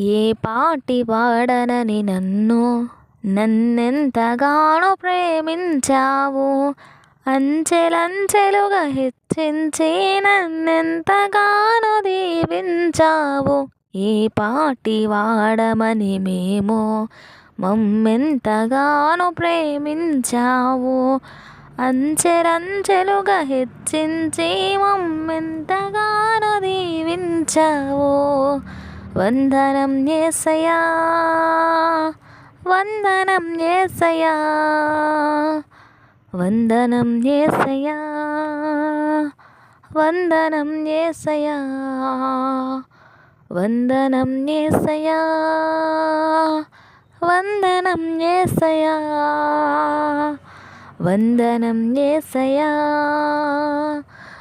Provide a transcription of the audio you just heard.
ఏ పాటి వాడనని నన్ను నన్నెంతగానో ప్రేమించావు? అంచెలంచెలుగా హెచ్చించి నన్నెంతగానో దీవించావు? ఏ పాటి వాడమని మేము మమ్మెంతగానో ప్రేమించావు? అంచెలంచెలుగా హెచ్చించి మమ్మెంతగానో దీవించావు? వందనం ఏసయా వందనం ఏసయా వందనం ఏసయా వందనం ఏసయా వందనం ఏసయా వందనం ఏసయా వందనం ఏసయా